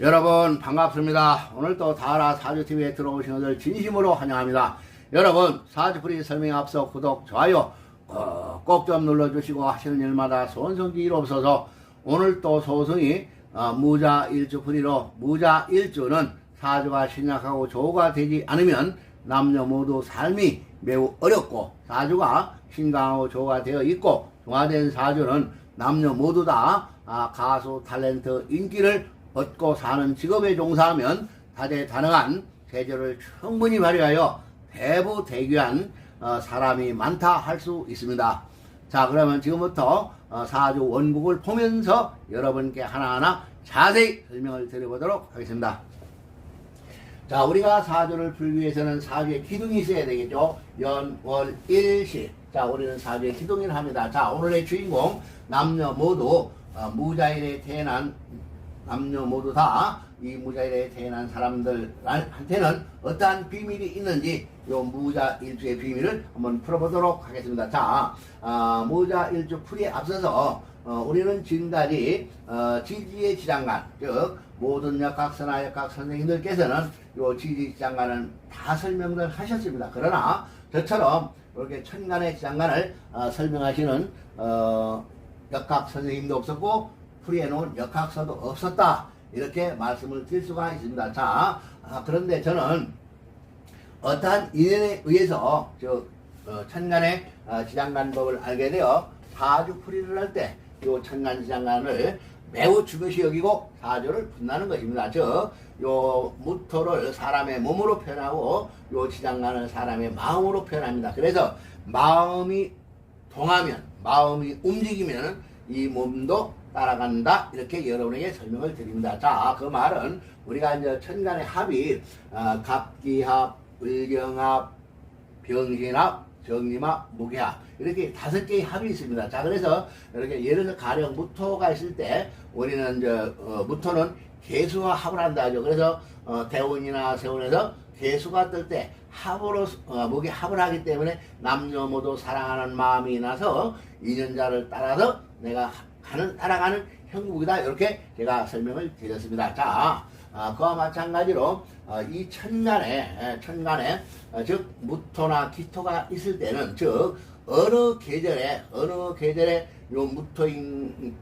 여러분 반갑습니다. 오늘 또 다라 사주TV에 들어오신 것을 진심으로 환영합니다. 여러분 사주풀이 설명에 앞서 구독, 좋아요 꼭 좀 눌러주시고 하시는 일마다 손성기 일 없어서 오늘 또 소승이 어, 무자 일주풀이로 무자 일주는 사주가 신약하고 조가 되지 않으면 남녀 모두 삶이 매우 어렵고 사주가 신강하고 조가 되어 있고 중화된 사주는 남녀 모두 다 아, 가수, 탤런트, 인기를 얻고 사는 직업에 종사하면 다재다능한 세조를 충분히 발휘하여 대부대귀한 어, 사람이 많다 할 수 있습니다. 자 그러면 지금부터 어, 사주 원국을 보면서 여러분께 하나하나 자세히 설명을 드려보도록 하겠습니다. 자, 우리가 사주를 풀기 위해서는 사주에 기둥이 있어야 되겠죠. 연, 월, 일시. 자, 우리는 사주에 기둥을 합니다. 자, 오늘의 주인공, 남녀 모두, 어, 무자일에 태어난, 남녀 모두 다, 이 무자일에 태어난 사람들한테는 어떠한 비밀이 있는지, 요 무자 일주의 비밀을 한번 풀어보도록 하겠습니다. 자, 아, 무자 일주 풀이에 앞서서, 어, 우리는 지금까지, 어, 지지의 지장간, 즉, 모든 역학서나 역학 선생님들께서는 요 지지장관은 다 설명을 하셨습니다. 그러나 저처럼 이렇게 천간의 지장관을 어, 설명하시는 어, 역학 선생님도 없었고 풀이해 놓은 역학서도 없었다. 이렇게 말씀을 드릴 수가 있습니다. 자, 아, 그런데 저는 어떠한 인연에 의해서 저 어, 천간의 어, 지장간법을 알게 되어 사주 풀이를 할때요 천간 지장간을 매우 중요시 여기고 사주를 분나는 것입니다. 즉, 요 무토를 사람의 몸으로 표현하고 요 지장간을 사람의 마음으로 표현합니다. 그래서 마음이 동하면, 마음이 움직이면 이 몸도 따라간다. 이렇게 여러분에게 설명을 드립니다. 자, 그 말은 우리가 이제 천간의 합이 어, 갑기합, 을경합, 병신합, 정림합, 무게합 이렇게 다섯 개의 합이 있습니다. 자 그래서 이렇게 예를 들어 가령 무토가 있을 때 우리는 저 어, 무토는 개수와 합을 한다 하죠. 그래서 어, 대운이나 세운에서 개수가 뜰 때 합으로 어, 목에 합을 하기 때문에 남녀 모두 사랑하는 마음이 나서 인연자를 따라서 내가 가는 따라가는 형국이다 이렇게 제가 설명을 드렸습니다. 자 아, 그와 마찬가지로 어, 이 천간에 에, 천간에 어, 즉 무토나 기토가 있을 때는 즉 어느 계절에 어느 계절에 요 무토인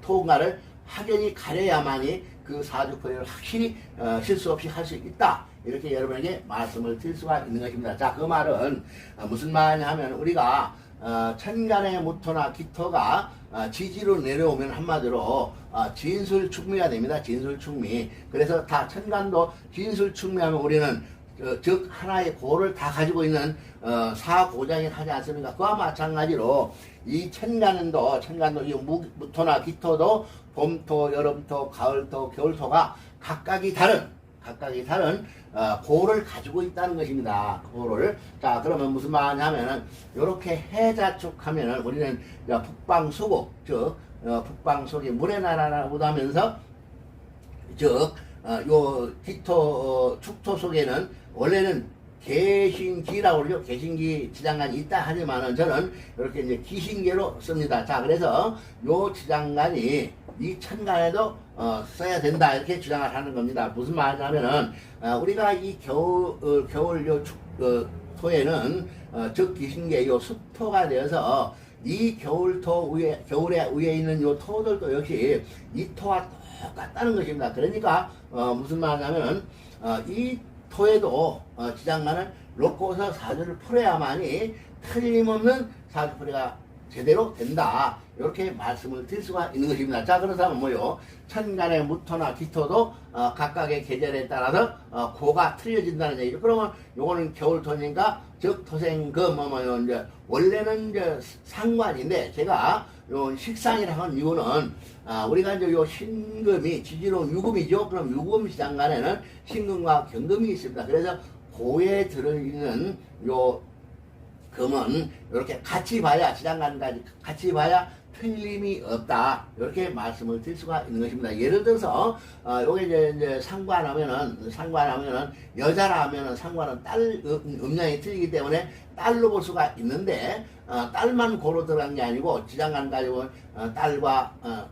토가를 확연히 가려야만이 그 사주포를 확실히 어, 실수 없이 할 수 있다. 이렇게 여러분에게 말씀을 드릴 수가 있는 것입니다. 자, 그 말은 어, 무슨 말이냐 하면 우리가 어, 천간의 무토나 기토가 어, 지지로 내려오면 한마디로 어, 진술충미가 됩니다. 진술충미. 그래서 다 천간도 진술충미하면 우리는 어, 즉 하나의 고를 다 가지고 있는 어, 사고장이 하지 않습니까? 그와 마찬가지로 이 천간도 천간도 이 무, 무토나 기토도 봄토, 여름토, 가을토, 겨울토가 각각이 다른 각각이 다른 어, 고를 가지고 있다는 것입니다. 고를. 자, 그러면 무슨 말이냐면은 이렇게 해자축하면은 우리는 북방수국, 즉 어, 북방속이 물의 나라라고도 하면서 즉, 어, 요 기토, 어, 축토 속에는 원래는 개신기라고 그러죠. 개신기 지장간이 있다 하지만은 저는 이렇게 이제 기신계로 씁니다. 자, 그래서 요 지장간이 이 천간에도 어, 써야 된다. 이렇게 주장을 하는 겁니다. 무슨 말이냐면은, 어, 우리가 이 겨울, 어, 겨울 요 축, 어, 토에는, 어, 즉 기신계 요 습토가 되어서 이 겨울토 위에, 겨울에 위에 있는 요 토들도 역시 이 토와 똑같다는 것입니다. 그러니까, 어, 무슨 말이냐면은, 어, 이 토에도 어, 지장간을 놓고서 사주를 풀어야만이 틀림없는 사주풀이가 제대로 된다. 이렇게 말씀을 드릴 수가 있는 것입니다. 자, 그렇다면 뭐요? 천간의 무토나 기토도 어, 각각의 계절에 따라서 어, 고가 틀려진다는 얘기죠. 그러면 요거는 겨울 토니까 즉 토생금 뭐, 뭐 이제 원래는 이제 상관인데 제가 요 식상이라고 하는 이유는 아, 우리가 이제 요 신금이 지지로 유금이죠. 그럼 유금 시장간에는 신금과 경금이 있습니다. 그래서 고에 들어있는 요 금은 이렇게 같이 봐야 지장간까지 같이 봐야 틀림이 없다 이렇게 말씀을 드릴 수가 있는 것입니다. 예를 들어서 어, 요게 이제, 이제 상관하면은 상관하면은 여자라면은 상관은 딸 음, 음량이 틀리기 때문에 딸로 볼 수가 있는데 어, 딸만 고로 들어간 게 아니고 지장간 가지고 어, 딸과 어,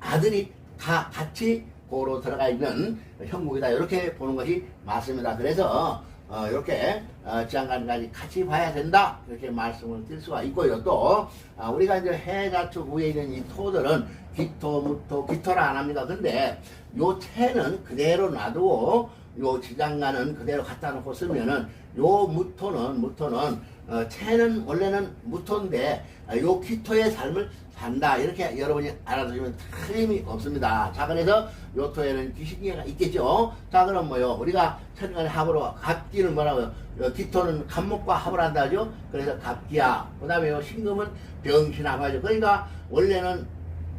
아들이 다 같이 도로 들어가 있는 형국이다 이렇게 보는 것이 맞습니다. 그래서 어, 이렇게 어, 지한간까지 같이 봐야 된다 이렇게 말씀을 드릴 수가 있고요. 또 아, 우리가 이제 해자축 위에 있는 이 토들은 기토, 무토, 기토라 안 합니다. 근데 요 채는 그대로 놔두고 요 지장간은 그대로 갖다 놓고 쓰면은 요 무토는 무토는 어, 채는 원래는 무토인데 아, 요 기토의 삶을 산다 이렇게 여러분이 알아두시면 틀림이 없습니다. 자 그래서 요 토에는 기신기가 있겠죠. 자 그럼 뭐요 우리가 천간의 합으로 갑기는 뭐라고요? 요 기토는 갑목과 합을 한다죠. 그래서 갑기야. 그다음에 요 신금은 병신합하죠. 그러니까 원래는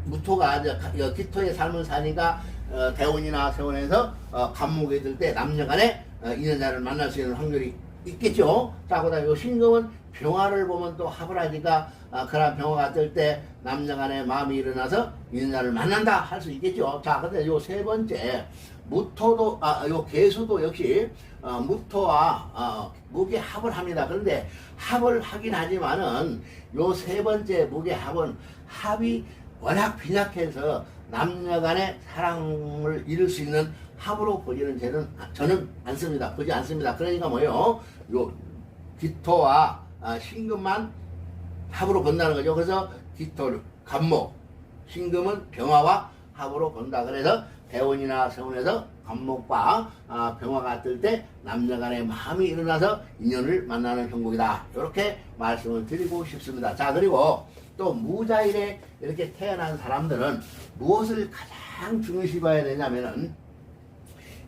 무토가 이제 기토의 삶을 사니까 어, 대운이나 세운에서 어, 갑목이 들 때 남녀간에 어, 인연자를 만날 수 있는 확률이 있겠죠. 자, 그 다음에 요 신금은 병화를 보면 또 합을 하니까 아, 그런 병화가 뜰 때 남녀간의 마음이 일어나서 인연자를 만난다 할 수 있겠죠. 자, 근데 요 세 번째 무토도 아, 요 개수도 역시 어, 무토와 어, 무게 합을 합니다. 그런데 합을 하긴 하지만은 요 세 번째 무게 합은 합이 워낙 빈약해서 남녀 간의 사랑을 이룰 수 있는 합으로 보지는 저는, 저는 않습니다. 보지 않습니다. 그러니까 뭐요? 요 기토와 아, 신금만 합으로 본다는 거죠. 그래서 기토를 간목, 신금은 병화와 합으로 본다. 그래서 대원이나 세원에서 간목과 아, 병화가 뜰 때 남녀 간의 마음이 일어나서 인연을 만나는 형국이다. 이렇게 말씀을 드리고 싶습니다. 자, 그리고 또 무자일에 이렇게 태어난 사람들은 무엇을 가장 중요시 봐야 되냐면은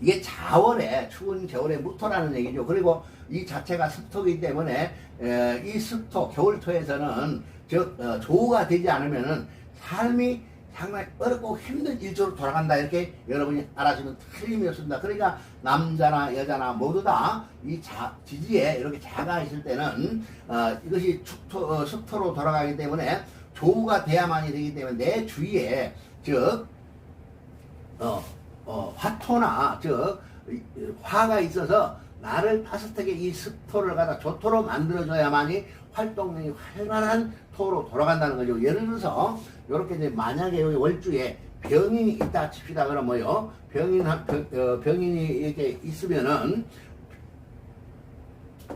이게 자월에 추운 겨울에 무토라는 얘기죠. 그리고 이 자체가 습토이기 때문에 에, 이 습토 겨울토에서는 저 어, 조우가 되지 않으면은 삶이 상당히 어렵고 힘든 일조로 돌아간다 이렇게 여러분이 알아주면 틀림이 없습니다. 그러니까 남자나 여자나 모두 다 이 지지에 이렇게 자가 있을 때는 어, 이것이 축토, 어, 습토로 돌아가기 때문에 조우가 돼야만이 되기 때문에 내 주위에 즉 어, 어, 화토나 즉 화가 있어서 나를 따뜻하게 이 습토를 갖다 조토로 만들어줘야만이 활동력이 활발한 토로 돌아간다는 거죠. 예를 들어서 이렇게 이제 만약에 여기 월주에 병인이 있다 칩시다 그러면 뭐요? 병인 한 병, 어, 병인이 이렇게 있으면은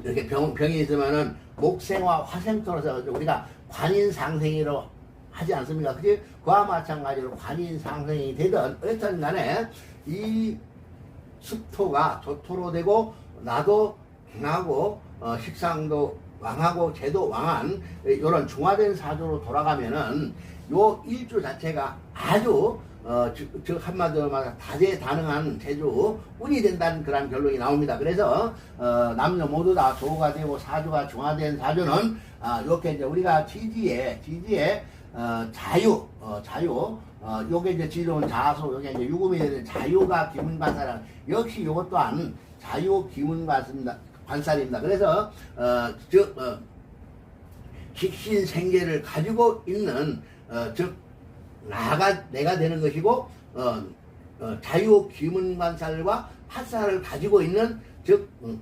이렇게 병, 병이 있으면은 목생화 화생토로서 우리가 관인상생이로 하지 않습니까? 그지? 그와 마찬가지로 관인상생이 되든 어쨌든 간에 이 습토가 조토로 되고 나도 강하고 어, 식상도 왕하고 제도 왕한 이런 중화된 사주로 돌아가면은 요 일주 자체가 아주 어, 즉, 즉 한마디로 말해 다재다능한 제주 운이 된다는 그런 결론이 나옵니다. 그래서 어, 남녀 모두 다 조가 되고 사주가 중화된 사주는 아, 이렇게 이제 우리가 지지에 지지에 어, 자유 어, 자유 어, 요게 이제 지로운 자수 요게 이제 유금이 자유가 기문관사라 역시 요것 또한 자유 기문관사입니다. 관살입니다. 그래서 어, 즉 어, 식신생계를 가지고 있는 어, 즉 나가 내가 되는 것이고 어, 어, 자유 기문관살과 학살을 가지고 있는 즉 음,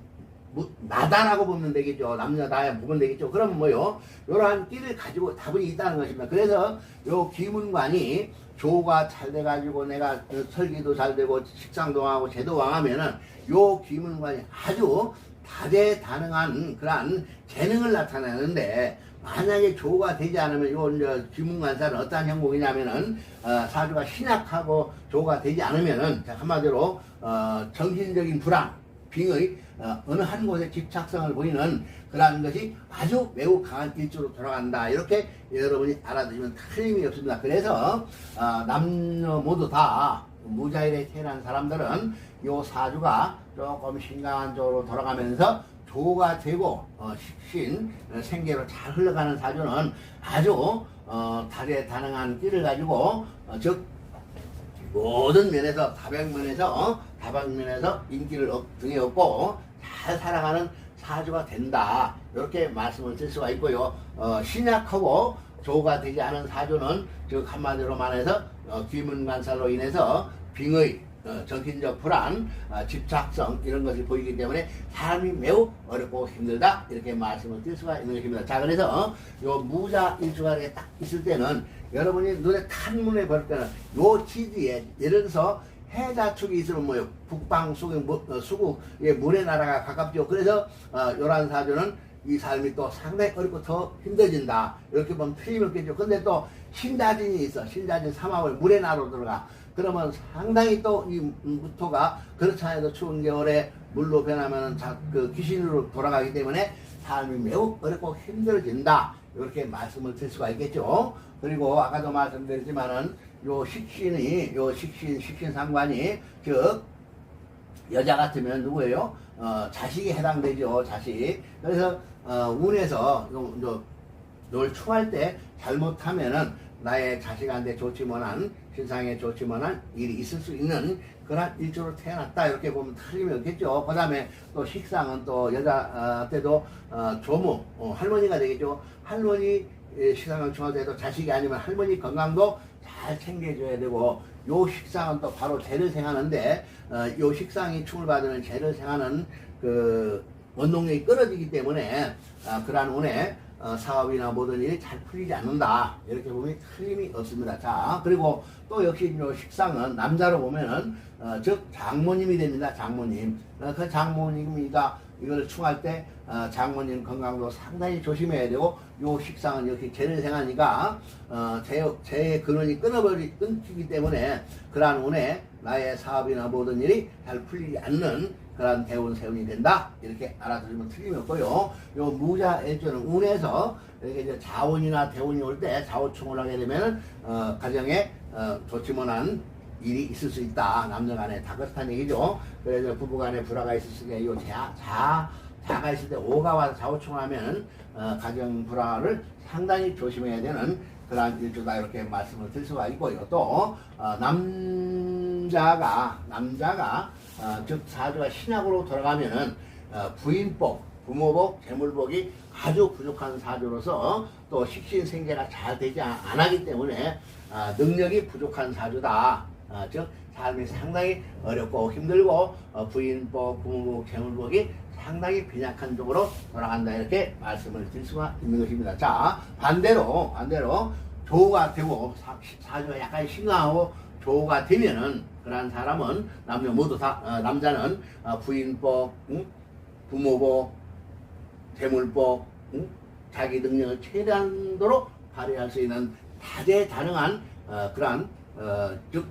무- 나다라고 보면 되겠죠. 남녀 다야 보면 되겠죠. 그럼 뭐요? 이러한 띠를 가지고 다분히 있다는 것입니다. 그래서 요 기문관이 조가 잘 돼가지고 내가 어, 설기도 잘 되고 식상도 하고 제도 왕하면은 요 기문관이 아주 다재다능한 그러한 재능을 나타내는데 만약에 조가 되지 않으면 요 이제 기문관사는 어떠한 형국이냐면은 어, 사주가 신약하고 조가 되지 않으면은 자, 한마디로 어, 정신적인 불안, 빙의 어, 어느 한 곳에 집착성을 보이는 그러한 것이 아주 매우 강한 일조로 돌아간다 이렇게 여러분이 알아두시면 틀림이 없습니다. 그래서 어, 남녀 모두 다 무자일에 태어난 사람들은 요 사주가 조금 신강한 쪽으로 돌아가면서 조가 되고 어, 식신 어, 생계로 잘 흘러가는 사주는 아주 어, 다재다능한 띠를 가지고 어, 즉 모든 면에서 다백면에서 어? 다백면에서 인기를 얻, 등에 얻고 잘 살아가는 사주가 된다. 이렇게 말씀을 드릴 수가 있고요. 어, 신약하고 조가 되지 않은 사주는 즉 한마디로 말해서 어, 귀문관살로 인해서 빙의 어, 정신적 불안, 어, 집착성 이런 것을 보이기 때문에 삶이 매우 어렵고 힘들다. 이렇게 말씀을 드릴 수가 있는 것입니다. 자 그래서 어, 요 무자 이렇게 딱 있을 때는 여러분이 눈에 탄문에 볼 때는 요 지지에 예를 들어서 해자 축이 있으면 뭐요? 북방 수국, 무- 어, 수국의 문의 나라가 가깝죠. 그래서 어, 요란 사주는 이 삶이 또 상당히 어렵고 더 힘들어진다. 이렇게 보면 틀림없겠죠. 근데 또 신자진이 있어. 신자진 삼합을 물의 나로 들어가. 그러면 상당히 또 이 무토가 그렇지 않아도 추운 겨울에 물로 변하면 자, 그 귀신으로 돌아가기 때문에 삶이 매우 어렵고 힘들어진다. 이렇게 말씀을 드릴 수가 있겠죠. 그리고 아까도 말씀드렸지만은 요 식신이 요 식신 식신 상관이 즉 여자 같으면 누구예요? 어, 자식이 해당되죠. 자식. 그래서 어, 운에서 요, 요, 널 추할 때 잘못하면은 나의 자식한테 좋지만한 신상에 좋지만한 일이 있을 수 있는 그런 일조로 태어났다 이렇게 보면 틀림이 없겠죠. 그 다음에 또 식상은 또 여자한테도 어, 조무 어, 할머니가 되겠죠. 할머니 예, 식상을 때도 자식이 아니면 할머니 건강도 잘 챙겨줘야 되고 요 식상은 또 바로 죄를 생하는데 어, 요 식상이 충을 받으면 죄를 생하는 그 원동력이 끊어지기 때문에 아, 그러한 운에 어, 사업이나 모든 일이 잘 풀리지 않는다 이렇게 보면 틀림이 없습니다. 자 그리고 또 역시 요 식상은 남자로 보면은 어, 즉 장모님이 됩니다. 장모님 어, 그 장모님이가 이걸 충할 때 어, 장모님 건강도 상당히 조심해야 되고 요 식상은 이렇게 죄를 생하니까 어, 제, 죄의 근원이 끊어버리 끊기기 때문에 그러한 운에 나의 사업이나 모든 일이 잘 풀리지 않는 그러한 대운 세운이 된다 이렇게 알아두시면 틀림이 없고요. 요 무자 일조는 운에서 이렇게 이제 자운이나 대운이 올 때 자오충을 하게 되면 어, 가정에 어, 좋지 못한 일이 있을 수 있다. 남녀 간에 다 그렇다는 얘기죠. 그래서 부부 간에 불화가 있을 수 있게 요 자, 자, 자가 있을 때 오가 와서 좌우충하면 어, 가정 불화를 상당히 조심해야 되는 그러한 일조다 이렇게 말씀을 드릴 수가 있고요. 또 어, 남자가 남자가 어, 즉 사주가 신약으로 돌아가면은 어, 부인복, 부모복, 재물복이 아주 부족한 사주로서 또 식신생계가 잘 되지 않- 않았기 때문에 아, 능력이 부족한 사주다. 아, 즉 삶이 상당히 어렵고 힘들고 어, 부인복, 부모복, 재물복이 상당히 빈약한 쪽으로 돌아간다 이렇게 말씀을 드릴 수가 있는 것입니다. 자 반대로 반대로 조우가 되고 사, 사주가 약간 심각하고 조우가 되면은 그러한 사람은 남녀 모두 다 어, 남자는 어, 부인복, 응? 부모복, 재물복, 응? 자기 능력을 최대한도로 발휘할 수 있는 다재다능한 어, 그러한 어, 즉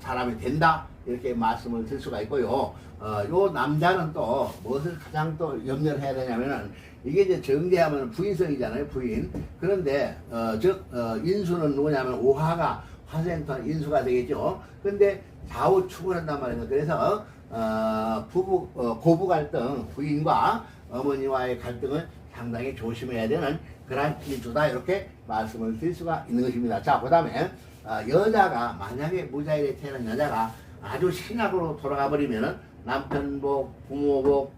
사람이 된다 이렇게 말씀을 드릴 수가 있고요. 어, 요 남자는 또 무엇을 가장 또 염려를 해야 되냐면은 이게 이제 정제하면 부인성이잖아요, 부인. 그런데 어, 즉 어, 인수는 누구냐면 오화가 화생토 인수가 되겠죠. 근데 좌우 추구한단 말이에요. 그래서 어, 부부 어, 고부 갈등, 부인과 어머니와의 갈등을 상당히 조심해야 되는 그러한 일주다 이렇게 말씀을 드릴 수가 있는 것입니다. 자, 그다음에 어, 여자가 만약에 무자일에 태어난 여자가 아주 신학으로 돌아가 버리면은 남편복, 부모복,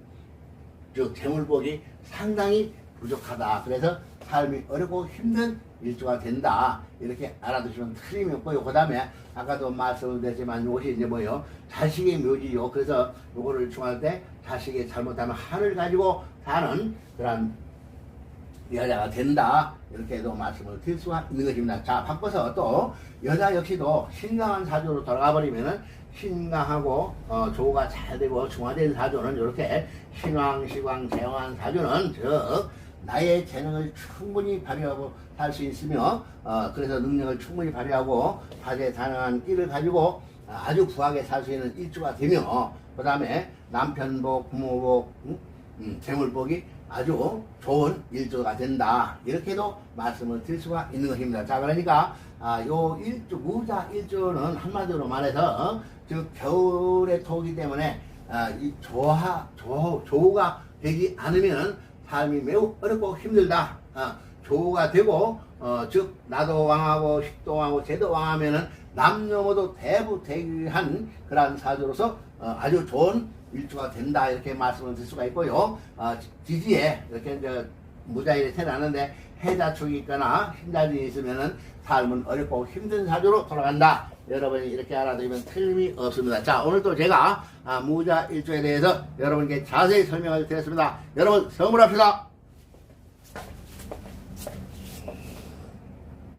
즉 재물복이 상당히 부족하다. 그래서 삶이 어렵고 힘든 일주가 된다. 이렇게 알아두시면 틀림이 없고요. 그 다음에 아까도 말씀을 드렸지만 이것이 이제 뭐요? 자식의 묘지요. 그래서 요거를 중할 때 자식이 잘못하면 한을 가지고 사는 그런 여자가 된다. 이렇게도 말씀을 드릴 수가 있는 것입니다. 자, 바꿔서 또 여자 역시도 신강한 사주로 돌아가 버리면은 신강하고 어, 조가 잘 되고 중화된 사주는 이렇게 신왕, 시광, 재왕한 사주는 즉 나의 재능을 충분히 발휘하고 살수 있으며 어, 그래서 능력을 충분히 발휘하고 다재다능한 끼를 가지고 아주 부하게 살 수 있는 일주가 되며 그 다음에 남편복, 부모복, 음? 음, 재물복이 아주 좋은 일조가 된다. 이렇게도 말씀을 드릴 수가 있는 것입니다. 자, 그러니까, 아, 요 일조, 무자 일조는 한마디로 말해서, 즉, 겨울의 토기 때문에, 아, 이 조하, 조, 조가 되지 않으면 삶이 매우 어렵고 힘들다. 아, 조가 되고, 어, 즉, 나도 왕하고, 식도 왕하고, 제도 왕하면은 남녀 모두 대부대기한 그러한 사주로서 어, 아주 좋은 일주가 된다 이렇게 말씀을 드릴 수가 있고요. 어, 지지에 이렇게 이제 무자일이 태어나는데 해자축이 있거나 신자진이 있으면은 삶은 어렵고 힘든 사주로 돌아간다. 여러분이 이렇게 알아두면 틀림이 없습니다. 자, 오늘 또 제가 아, 무자 일주에 대해서 여러분께 자세히 설명을 드렸습니다. 여러분, 성불합시다.